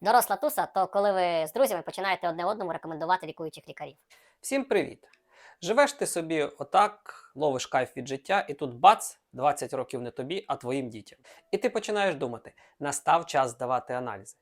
доросла туса, то коли ви з друзями починаєте одне одному рекомендувати лікуючих лікарів. Всім привіт! Живеш ти собі отак, ловиш кайф від життя, і тут бац, 20 років не тобі, а твоїм дітям. І ти починаєш думати, настав час здавати аналізи.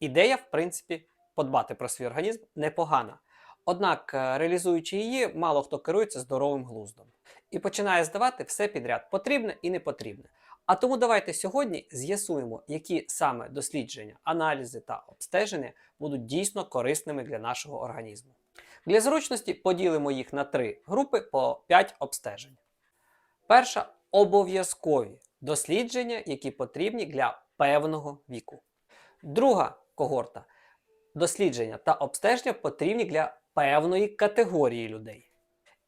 Ідея, в принципі, подбати про свій організм непогана. Однак, е, реалізуючи її, мало хто керується здоровим глуздом і починає здавати все підряд, потрібне і не потрібне. А тому давайте сьогодні з'ясуємо, які саме дослідження, аналізи та обстеження будуть дійсно корисними для нашого організму. Для зручності поділимо їх на три групи по 5 обстежень. Перша обов'язкові дослідження, які потрібні для певного віку. Друга когорта дослідження та обстеження потрібні для певної категорії людей.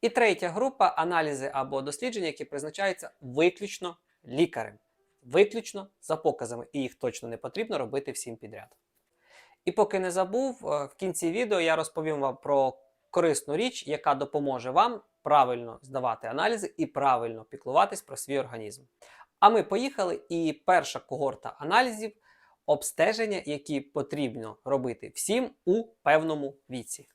І третя група аналізи або дослідження, які призначаються виключно лікарем, виключно за показами, і їх точно не потрібно робити всім підряд. І поки не забув, е, в кінці відео я розповім вам про корисну річ, яка допоможе вам правильно здавати аналізи і правильно піклуватись про свій організм. А ми поїхали, і перша когорта аналізів обстеження, які потрібно робити всім у певному віці.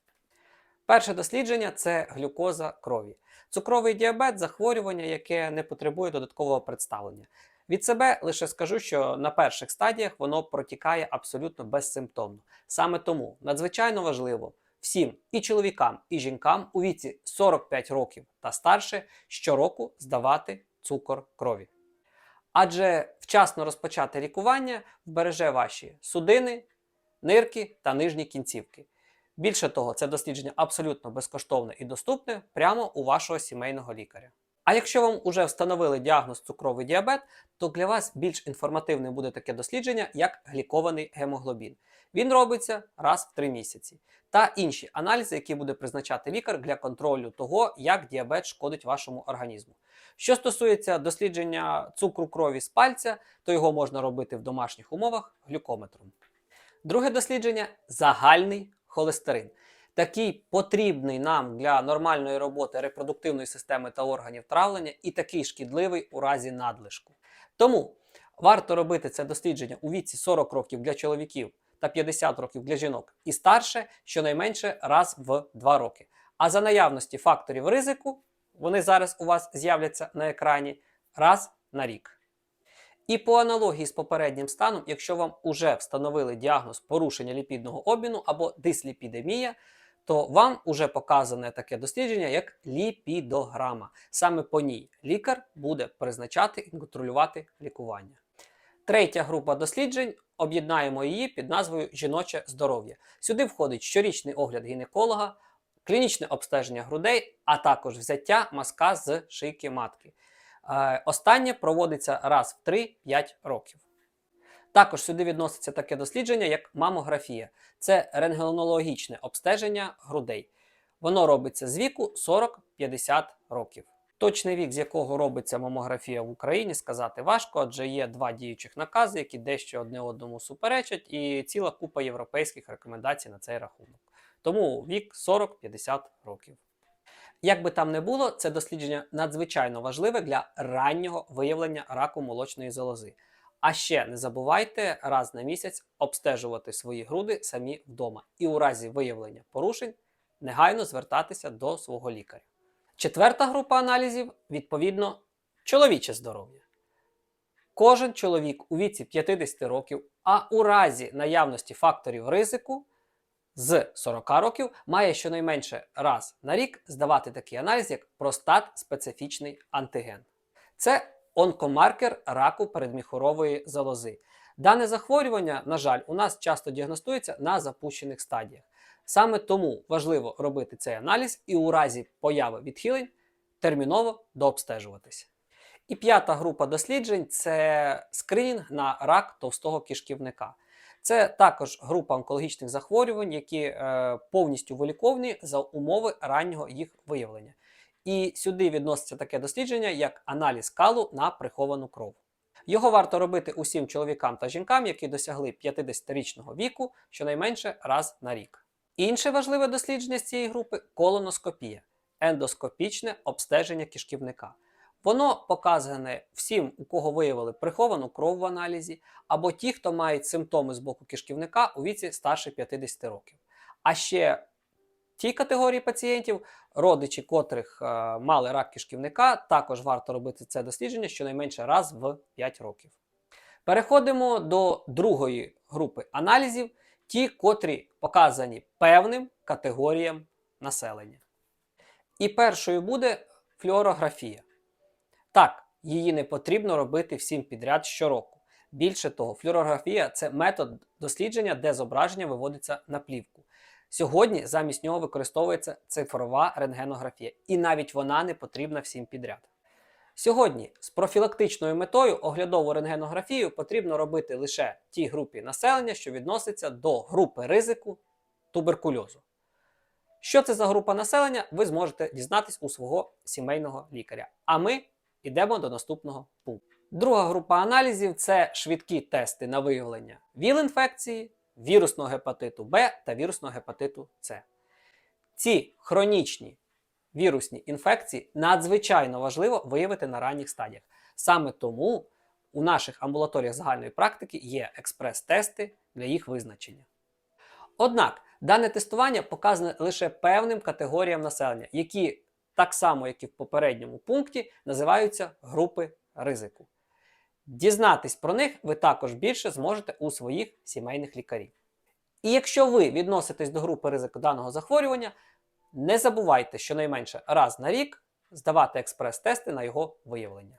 Перше дослідження це глюкоза крові. Цукровий діабет захворювання, яке не потребує додаткового представлення. Від себе лише скажу, що на перших стадіях воно протікає абсолютно безсимптомно. Саме тому надзвичайно важливо всім і чоловікам, і жінкам у віці 45 років та старше щороку здавати цукор крові. Адже вчасно розпочати лікування вбереже ваші судини, нирки та нижні кінцівки. Більше того, це дослідження абсолютно безкоштовне і доступне прямо у вашого сімейного лікаря. А якщо вам уже встановили діагноз цукровий діабет, то для вас більш інформативним буде таке дослідження, як глікований гемоглобін. Він робиться раз в 3 місяці. Та інші аналізи, які буде призначати лікар для контролю того, як діабет шкодить вашому організму. Що стосується дослідження цукру крові з пальця, то його можна робити в домашніх умовах глюкометром. Друге дослідження загальний холестерин. Такий потрібний нам для нормальної роботи репродуктивної системи та органів травлення, і такий шкідливий у разі надлишку. Тому варто робити це дослідження у віці 40 років для чоловіків та 50 років для жінок і старше щонайменше раз в 2 роки. А за наявності факторів ризику, вони зараз у вас з'являться на екрані раз на рік. І по аналогії з попереднім станом, якщо вам уже встановили діагноз порушення ліпідного обміну або дисліпідемія, то вам уже показане таке дослідження, як ліпідограма. Саме по ній лікар буде призначати і контролювати лікування. Третя група досліджень об'єднаємо її під назвою Жіноче здоров'я. Сюди входить щорічний огляд гінеколога, клінічне обстеження грудей, а також взяття мазка з шийки матки. Е, Останнє проводиться раз в 3-5 років. Також сюди відноситься таке дослідження, як мамографія. Це рентгенологічне обстеження грудей. Воно робиться з віку 40-50 років. Точний вік, з якого робиться мамографія в Україні, сказати важко, адже є два діючих накази, які дещо одне одному суперечать, і ціла купа європейських рекомендацій на цей рахунок. Тому вік 40-50 років. Як би там не було, це дослідження надзвичайно важливе для раннього виявлення раку молочної залози. А ще не забувайте раз на місяць обстежувати свої груди самі вдома і у разі виявлення порушень негайно звертатися до свого лікаря. Четверта група аналізів відповідно чоловіче здоров'я. Кожен чоловік у віці 50 років, а у разі наявності факторів ризику з 40 років має щонайменше раз на рік здавати такий аналіз, як простат специфічний антиген. Це онкомаркер раку передміхорової залози. Дане захворювання, на жаль, у нас часто діагностується на запущених стадіях. Саме тому важливо робити цей аналіз і у разі появи відхилень терміново дообстежуватися. І п'ята група досліджень це скринінг на рак товстого кишківника. Це також група онкологічних захворювань, які е, повністю виліковні за умови раннього їх виявлення. І сюди відноситься таке дослідження, як аналіз калу на приховану кров. Його варто робити усім чоловікам та жінкам, які досягли 50-річного віку щонайменше раз на рік. Інше важливе дослідження з цієї групи колоноскопія ендоскопічне обстеження кишківника. Воно показане всім, у кого виявили приховану кров в аналізі, або ті, хто мають симптоми з боку кишківника у віці старше 50 років. А ще тій категорії пацієнтів, родичі котрих е, мали рак кишківника, також варто робити це дослідження щонайменше раз в 5 років. Переходимо до другої групи аналізів, ті, котрі показані певним категоріям населення. І першою буде флюорографія. Так, її не потрібно робити всім підряд щороку. Більше того, флюорографія це метод дослідження, де зображення виводиться на плівку. Сьогодні замість нього використовується цифрова рентгенографія, і навіть вона не потрібна всім підряд. Сьогодні з профілактичною метою оглядову рентгенографію потрібно робити лише тій групі населення, що відноситься до групи ризику туберкульозу. Що це за група населення, ви зможете дізнатись у свого сімейного лікаря. А ми йдемо до наступного пункту. Друга група аналізів це швидкі тести на виявлення ВІЛ-інфекції, вірусного гепатиту Б та вірусного гепатиту С. Ці хронічні вірусні інфекції надзвичайно важливо виявити на ранніх стадіях. Саме тому у наших амбулаторіях загальної практики є експрес-тести для їх визначення. Однак дане тестування показане лише певним категоріям населення, які так само, як і в попередньому пункті, називаються групи ризику. Дізнатись про них ви також більше зможете у своїх сімейних лікарів. І якщо ви відноситесь до групи ризику даного захворювання, не забувайте щонайменше раз на рік здавати експрес-тести на його виявлення.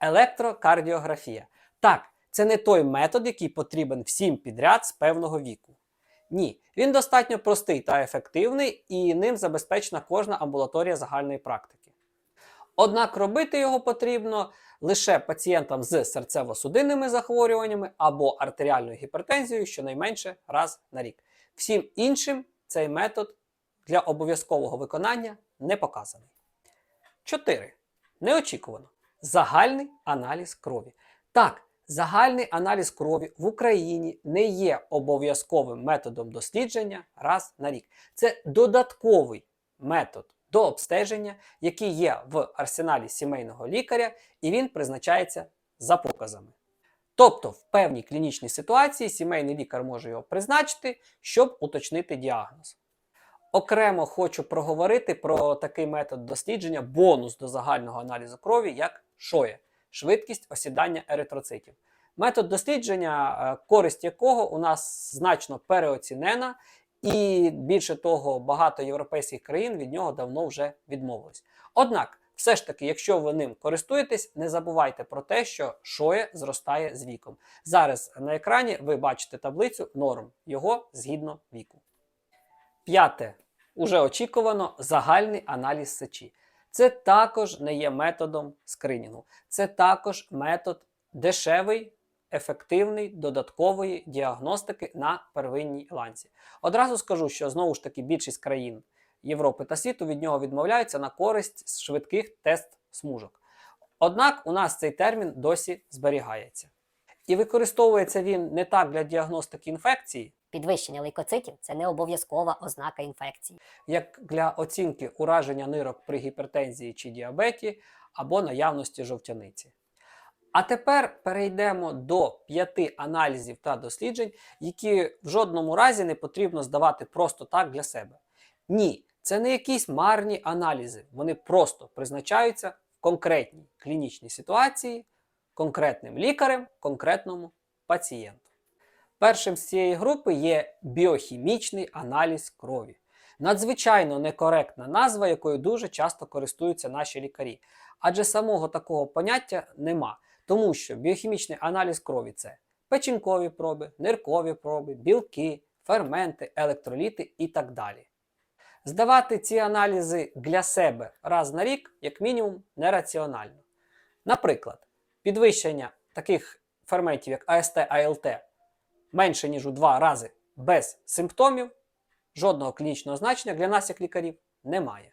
Електрокардіографія. Так, це не той метод, який потрібен всім підряд з певного віку. Ні, він достатньо простий та ефективний, і ним забезпечена кожна амбулаторія загальної практики. Однак робити його потрібно лише пацієнтам з серцево-судинними захворюваннями або артеріальною гіпертензією щонайменше раз на рік. Всім іншим цей метод для обов'язкового виконання не показаний. 4. Неочікувано. Загальний аналіз крові. Так, загальний аналіз крові в Україні не є обов'язковим методом дослідження раз на рік. Це додатковий метод до обстеження, який є в арсеналі сімейного лікаря, і він призначається за показами. Тобто, в певній клінічній ситуації сімейний лікар може його призначити, щоб уточнити діагноз. Окремо хочу проговорити про такий метод дослідження, бонус до загального аналізу крові, як ШОЄ швидкість осідання еритроцитів. Метод дослідження, е, користь якого у нас значно переоцінена, і більше того, багато європейських країн від нього давно вже відмовились. Однак, все ж таки, якщо ви ним користуєтесь, не забувайте про те, що ШОЄ зростає з віком. Зараз на екрані ви бачите таблицю норм його згідно віку. П'яте. Уже очікувано загальний аналіз сечі. Це також не є методом скринінгу. Це також метод дешевий, ефективний, додаткової діагностики на первинній ланці. Одразу скажу, що знову ж таки більшість країн Європи та світу від нього відмовляються на користь швидких тест-смужок. Однак у нас цей термін досі зберігається. І використовується він не так для діагностики інфекції, Підвищення лейкоцитів це не обов'язкова ознака інфекції. як для оцінки ураження нирок при гіпертензії чи діабеті або наявності жовтяниці. А тепер перейдемо до п'яти аналізів та досліджень, які в жодному разі не потрібно здавати просто так для себе. Ні, це не якісь марні аналізи, вони просто призначаються в конкретній клінічній ситуації конкретним лікарем, конкретному пацієнту. Першим з цієї групи є біохімічний аналіз крові. Надзвичайно некоректна назва, якою дуже часто користуються наші лікарі. Адже самого такого поняття нема, тому що біохімічний аналіз крові це печінкові проби, ниркові проби, білки, ферменти, електроліти і так далі. Здавати ці аналізи для себе раз на рік, як мінімум, нераціонально. Наприклад, підвищення таких ферментів, як АСТ, АЛТ, менше ніж у два рази без симптомів, жодного клінічного значення для нас, як лікарів, немає.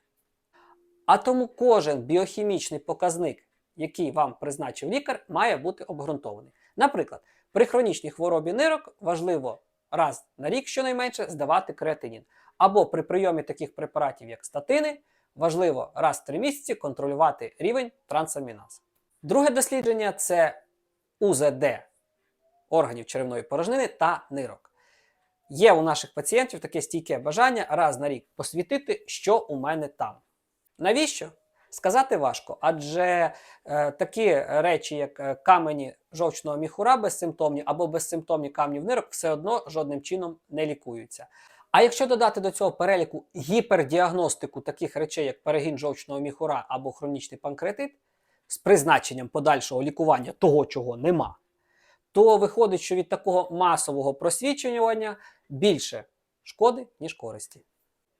А тому кожен біохімічний показник, який вам призначив лікар, має бути обґрунтований. Наприклад, при хронічній хворобі нирок важливо раз на рік щонайменше здавати креатинін. Або при прийомі таких препаратів, як статини, важливо раз в три місяці контролювати рівень трансаміназ. Друге дослідження це УЗД органів черевної порожнини та нирок. Є у наших пацієнтів таке стійке бажання раз на рік посвітити, що у мене там. Навіщо? Сказати важко, адже е, такі речі, як е, камені жовчного міхура безсимптомні або безсимптомні камні в нирок, все одно жодним чином не лікуються. А якщо додати до цього переліку гіпердіагностику таких речей, як перегін жовчного міхура або хронічний панкреатит, з призначенням подальшого лікування того, чого нема, то виходить, що від такого масового просвічування більше шкоди, ніж користі.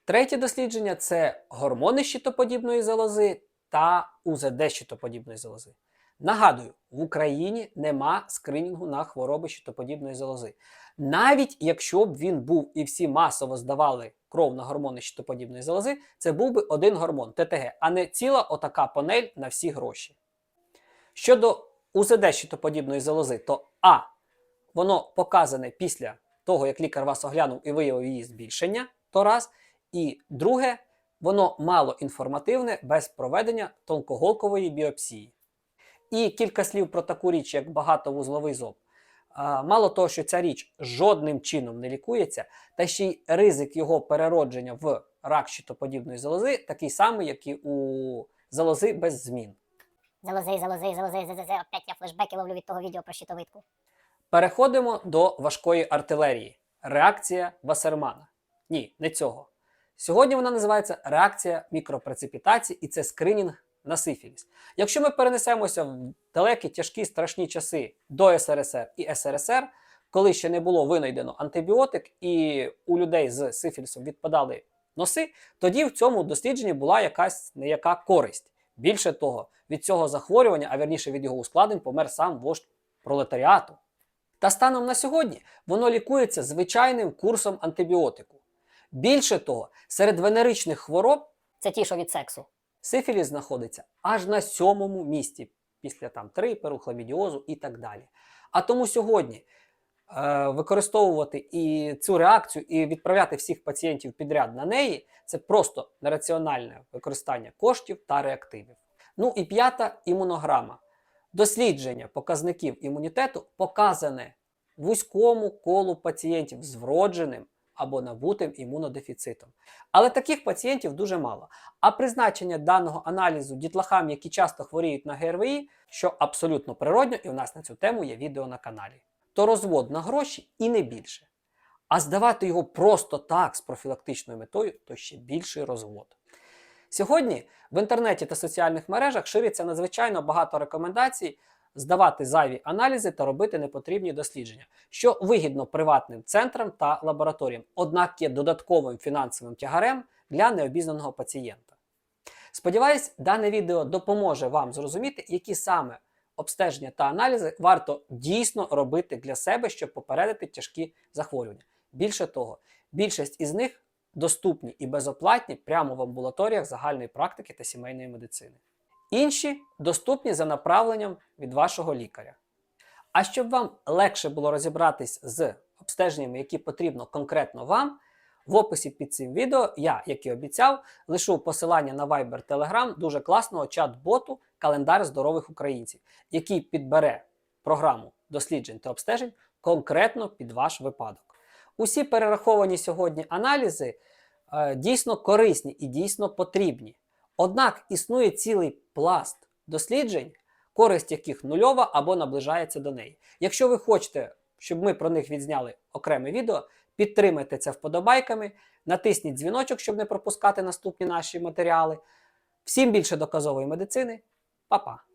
Третє дослідження це гормони щитоподібної залози та УЗД щитоподібної залози. Нагадую, в Україні нема скринінгу на хвороби щитоподібної залози. Навіть якщо б він був і всі масово здавали кров на гормони щитоподібної залози, це був би один гормон ТТГ, а не ціла отака панель на всі гроші. Щодо УЗД щитоподібної залози, то А. Воно показане після того, як лікар вас оглянув і виявив її збільшення, то раз. І друге, воно мало інформативне без проведення тонкоголкової біопсії. І кілька слів про таку річ, як багатовузловий зоб. Мало того, що ця річ жодним чином не лікується, та ще й ризик його переродження в рак щитоподібної залози такий самий, як і у залози без змін. Залози, залози, залози, ЗЗЗ. Опять я флешбеки ловлю від того відео про щитовидку. Переходимо до важкої артилерії. Реакція Вассермана. Ні, не цього. Сьогодні вона називається реакція мікропреципітації, і це скринінг на сифіліс. Якщо ми перенесемося в далекі, тяжкі, страшні часи до СРСР і СРСР, коли ще не було винайдено антибіотик, і у людей з сифілісом відпадали носи, тоді в цьому дослідженні була якась неяка користь. Більше того, від цього захворювання, а верніше від його ускладнень, помер сам вождь пролетаріату. Та станом на сьогодні воно лікується звичайним курсом антибіотику. Більше того, серед венеричних хвороб Це ті, що від сексу. сифіліс знаходиться аж на сьомому місці після там триперу, хламідіозу і так далі. А тому сьогодні е, використовувати і цю реакцію і відправляти всіх пацієнтів підряд на неї це просто нераціональне використання коштів та реактивів. Ну і п'ята імунограма. Дослідження показників імунітету показане вузькому колу пацієнтів з вродженим або набутим імунодефіцитом. Але таких пацієнтів дуже мало. А призначення даного аналізу дітлахам, які часто хворіють на ГРВІ, що абсолютно природньо, і у нас на цю тему є відео на каналі, то розвод на гроші і не більше. А здавати його просто так з профілактичною метою, то ще більший розвод. Сьогодні в інтернеті та соціальних мережах шириться надзвичайно багато рекомендацій здавати зайві аналізи та робити непотрібні дослідження, що вигідно приватним центрам та лабораторіям, однак є додатковим фінансовим тягарем для необізнаного пацієнта. Сподіваюсь, дане відео допоможе вам зрозуміти, які саме обстеження та аналізи варто дійсно робити для себе, щоб попередити тяжкі захворювання. Більше того, більшість із них доступні і безоплатні прямо в амбулаторіях загальної практики та сімейної медицини. Інші доступні за направленням від вашого лікаря. А щоб вам легше було розібратись з обстеженнями, які потрібно конкретно вам, в описі під цим відео я, як і обіцяв, лишу посилання на Viber Telegram дуже класного чат-боту Календар здорових українців, який підбере програму досліджень та обстежень конкретно під ваш випадок. Усі перераховані сьогодні аналізи е, дійсно корисні і дійсно потрібні. Однак існує цілий пласт досліджень, користь яких нульова або наближається до неї. Якщо ви хочете, щоб ми про них відзняли окреме відео, підтримайте це вподобайками, натисніть дзвіночок, щоб не пропускати наступні наші матеріали. Всім більше доказової медицини. Па-па!